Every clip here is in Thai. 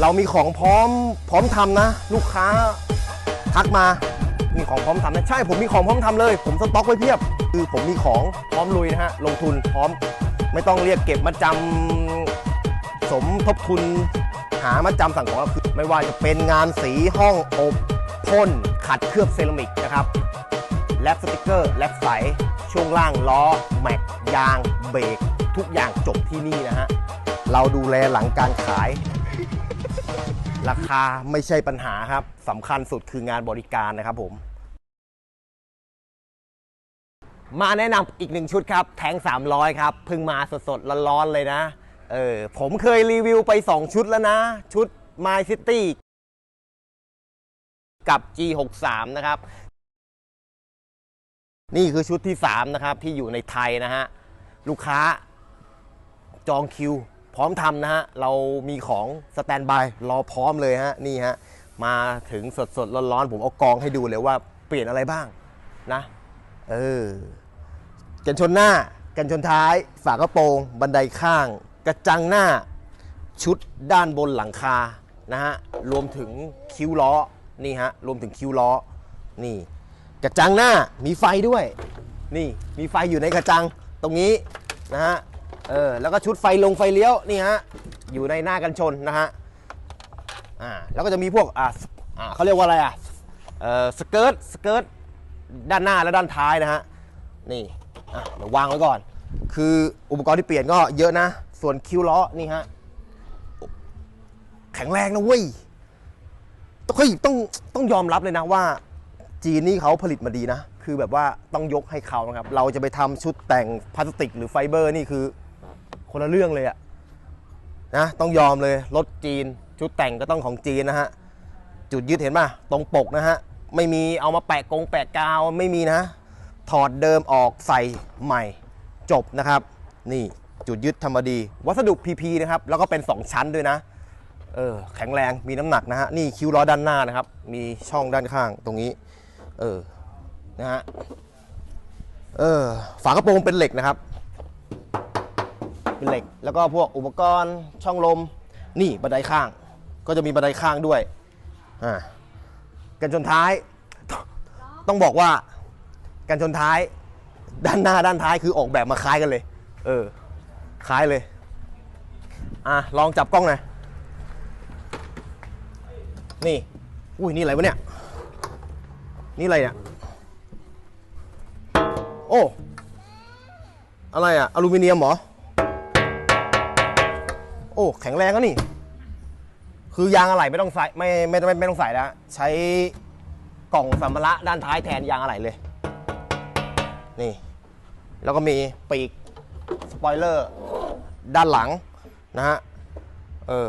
เรามีของพร้อมพร้อมทำนะ ลูกค้าทักมา มีของพร้อมทำนะใช่ผมมีของพร้อมทำเลย ผมสต็อกไว้เพียบ คือผมมีของพร้อมลุยนะฮะลงทุนพร้อมไม่ต้องเรียกเก็บมาจำสมทบทุนหามาจำสั่งของเราคือไม่ว่าจะเป็นงานสีห้องอบพ่นขัดเคลือบเซรามิกนะครับแลบสติกเกอร์แลบใสช่วงล่างล้อแม็กยางเบรกทุกอย่างจบที่นี่นะฮะเราดูแลหลังการขาย ราคาไม่ใช่ปัญหาครับสำคัญสุดคืองานบริการนะครับผม มาแนะนำอีกหนึ่งชุดครับ แทง 300 ครับเพิ่งมาสดๆร้อนๆเลยนะ เออผมเคยรีวิวไป 2 ชุดแล้วนะ ชุด My City กับ G63 นะครับ นี่คือชุดที่ 3 นะครับ ที่อยู่ในไทยนะฮะ ลูกค้าจองคิว พร้อมทำนะฮะ เรามีของสแตนบายรอพร้อมเลยฮะ นี่ฮะ มาถึงสดสดร้อนๆ ผมเอากองให้ดูเลยว่าเปลี่ยนอะไรบ้างนะ เออ กันชนหน้า กันชนท้าย ฝากระโปรง บันไดข้าง กระจังหน้า ชุดด้านบนหลังคา นะฮะ รวมถึงคิ้วล้อ นี่ฮะ รวมถึงคิ้วล้อ นี่ กระจังหน้า มีไฟด้วย นี่ มีไฟอยู่ในกระจัง ตรงนี้นะฮะ เออแล้วก็ชุดไฟลงไฟเลี้ยวนี่ฮะอยู่ในหน้ากันชนนะฮะอ่าแล้วก็จะมีพวกอ่าอ่าเขาเรียกว่าอะไรอะเออสเกิร์ตสเกิร์ตด้านหน้าและด้านท้ายนะฮะนี่อะเดี๋ยววางไว้ก่อน คืออุปกรณ์ที่เปลี่ยนก็เยอะนะ ส่วนคิ้วล้อนี่ฮะแข็งแรงนะเว้ยต้องเฮ้ยต้องต้องยอมรับเลยนะว่าจีนนี่เขาผลิตมาดีนะ คือแบบว่าต้องยกให้เขานะครับ เราจะไปทำชุดแต่งพลาสติกหรือไฟเบอร์นี่คือ คนละเรื่องเลยอะนะต้องยอมเลยรถจีน ชุดแต่งก็ต้องของจีนนะฮะจุดยึดเห็นป่ะตรงปกนะฮะไม่มีเอามาแปะกงแปะกาวไม่มีนะถอดเดิมออกใส่ใหม่จบนะครับ นี่จุดยึดธรรมดี วัสดุ PP นะครับ แล้วก็เป็น 2 ชั้นด้วยนะเออแข็งแรงมีน้ำหนักนะฮะนี่คิ้วล้อด้านหน้านะครับ มีช่องด้านข้างตรงนี้ เออนะฮะเออฝากระโปรงเป็นเหล็กนะครับ เป็นเหล็ก แล้วก็พวกอุปกรณ์ช่องลม นี่บันไดข้าง ก็จะมีบันไดข้างด้วยอ่ากันชนท้าย ต้องบอกว่ากันชนท้าย ด้านหน้าด้านท้ายคือออกแบบมาคล้ายกันเลย เออคล้ายเลยอะลองจับกล้องหน่อยนี่ อุ้ยนี่อะไรวะเนี่ย นี่อะไรเนี่ย โอ้ อะไรอะอลูมิเนียมเหรอ อ้แข็งแรงก็นี่ คือยางอะไหล่ไม่ต้องใส่ไม่ไม่ไม่ไม่ต้องใส่แล้วใช้กล่องสัมภาระด้านท้ายแทนยางอะไหล่เลย นี่ แล้วก็มีปีกสปอยเลอร์ด้านหลังนะฮะเออ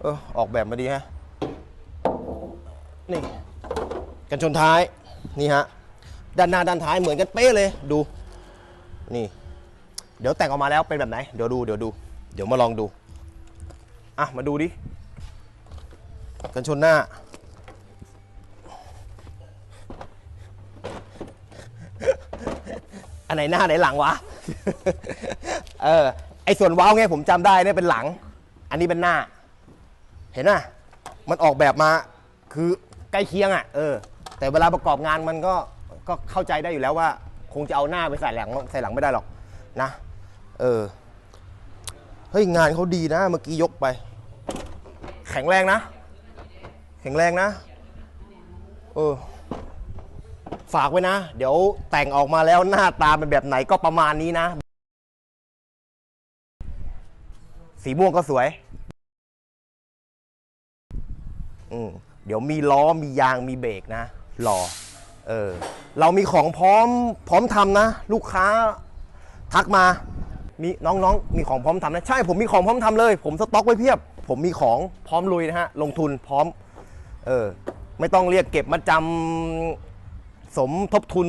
เออออกแบบมาดีฮะนี่ กันชนท้ายนี่ฮะด้านหน้าด้านท้ายเหมือนกันเป๊ะเลยดูนี่ เดี๋ยวแต่งออกมาแล้วเป็นแบบไหน เดี๋ยวดูเดี๋ยวดู เดี๋ยวมาลองดู อะ มาดูดิ กันชนหน้า อันไหนหน้าไหนหลังวะ เออ ไอส่วนว้าวไงผมจำได้เนี่ยเป็นหลัง อันนี้เป็นหน้า เห็นไหมมันออกแบบมา คือใกล้เคียงอะ เออ แต่เวลาประกอบงานมันก็ก็เข้าใจได้อยู่แล้วว่า คงจะเอาหน้าไปใส่หลังใส่หลังไม่ได้หรอกนะ เออ เฮ้ย งานเขาดีนะ เมื่อกี้ยกไป แข็งแรงนะ แข็งแรงนะ เออ ฝากไว้นะ เดี๋ยวแต่งออกมาแล้วหน้าตาเป็นแบบไหนก็ประมาณนี้นะ สีม่วงก็สวย อืมเดี๋ยวมีล้อมียางมีเบรกนะรอเออ เรามีของพร้อมพร้อมทำนะ ลูกค้าทักมา มีน้องๆ มีของพร้อมทำนะ ใช่ผมมีของพร้อมทำเลย ผมสต็อกไว้เพียบ ผมมีของพร้อมลุยนะฮะ ลงทุนพร้อม เออ ไม่ต้องเรียกเก็บมาจำสมทบทุน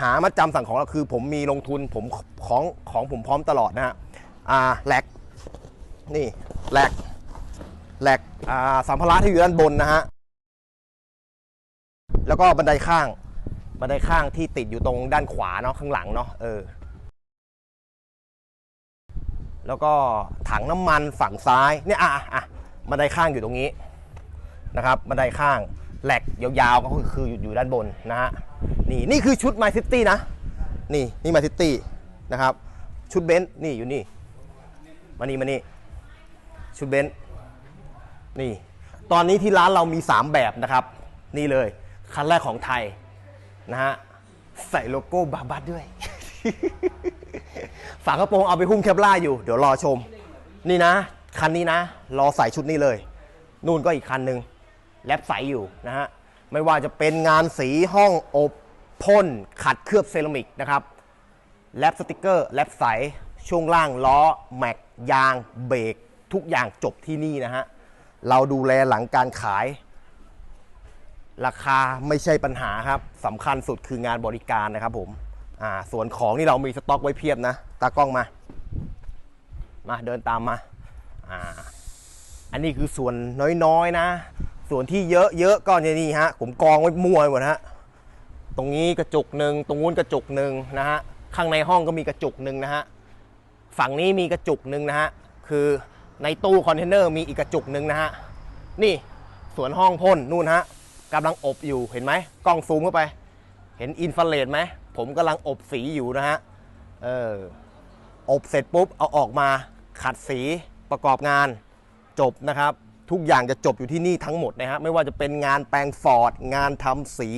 หามาจำสั่งของเราคือ ผมมีลงทุนผมของของผมพร้อมตลอดนะฮะ อ่าแหลกนี่แหลกแหลกอ่าสัมภาระที่อยู่ด้านบนนะฮะ แล้วก็บันไดข้าง บันไดข้างที่ติดอยู่ตรงด้านขวาเนาะข้างหลังเนาะเออ แล้วก็ถังน้ำมันฝั่งซ้ายเนี่ยอะอะบันไดข้างอยู่ตรงนี้นะครับบันไดข้างแหลกยาวๆก็คือคออยู่อยู่ด้านบนนะฮะนี่นี่คือชุด My City นะ นี่นี่ My City นะครับชุดเบนซ์นี่อยู่นี่มานี่มานี่ชุดเบนซ์นี่ ตอนนี้ที่ร้านเรามี 3 แบบนะครับ นี่เลย คันแรกของไทยนะฮะใส่โลโก้บาบัสด้วย ฝากระโปรงเอาไปหุ้มแคปล่าอยู่ เดี๋ยวรอชม นี่นะ คันนี้นะ รอใส่ชุดนี้เลย นู่นก็อีกคันหนึ่งแลบใสอยู่นะฮะ ไม่ว่าจะเป็นงานสีห้องอบพ่นขัดเคลือบเซรามิกนะครับแลบสติกเกอร์แลบใส ช่วงล่างล้อ แม็ก ยาง เบรก ทุกอย่างจบที่นี่นะฮะ เราดูแลหลังการขาย ราคาไม่ใช่ปัญหาครับสำคัญสุดคืองานบริการนะครับผม อ่าส่วนของนี่เรามีสต็อกไว้เพียบนะ ตากล้องมา มาเดินตามมาอ่าอันนี้คือส่วนน้อยๆนะส่วนที่เยอะๆก็เนี่ยนี่ฮะ ผมกองไว้มั่วไปหมดฮะ ตรงนี้กระจุกหนึ่งตรงนู้นกระจุกหนึ่งนะฮะ ข้างในห้องก็มีกระจุกหนึ่งนะฮะ ฝั่งนี้มีกระจุกหนึ่งนะฮะ คือในตู้คอนเทนเนอร์มีอีกกระจุกหนึ่งนะฮะ นี่ส่วนห้องพ่นนู่นฮะกำลังอบอยู่เห็นไหมกล้องซูมเข้าไป เห็นอินฟราเรดไหม ผมกำลังอบสีอยู่นะฮะเอออบเสร็จปุ๊บเอาออกมาขัดสีประกอบงานจบนะครับ ทุกอย่างจะจบอยู่ที่นี่ทั้งหมดนะฮะไม่ว่าจะเป็นงานแปลงฟอร์ด งานทำสี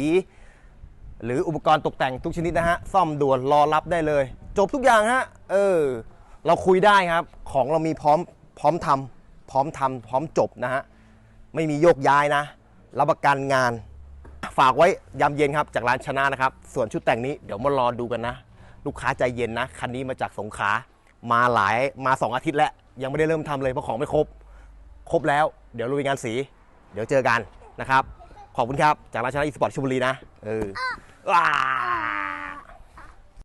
หรืออุปกรณ์ตกแต่งทุกชนิดนะฮะซ่อมด่วนรอรับได้เลย จบทุกอย่างฮะเออเราคุยได้ครับ ของเรามีพร้อมพร้อมทำพร้อมทำพร้อมจบนะฮะไม่มีโยกย้ายนะรับประกันงาน ฝากไว้ยามเย็นครับจากร้านชนะนะครับ ส่วนชุดแต่งนี้เดี๋ยวมารอดูกันนะ ลูกค้าใจเย็นนะ คันนี้มาจากสงขลามาหลายมา 2 อาทิตย์แล้ว ยังไม่ได้เริ่มทำเลยเพราะของไม่ครบ ครบแล้วเดี๋ยวลุยงานสี เดี๋ยวเจอกันนะครับ ขอบคุณครับ จากร้านชนะอีสปอร์ตชลบุรีนะเออว้า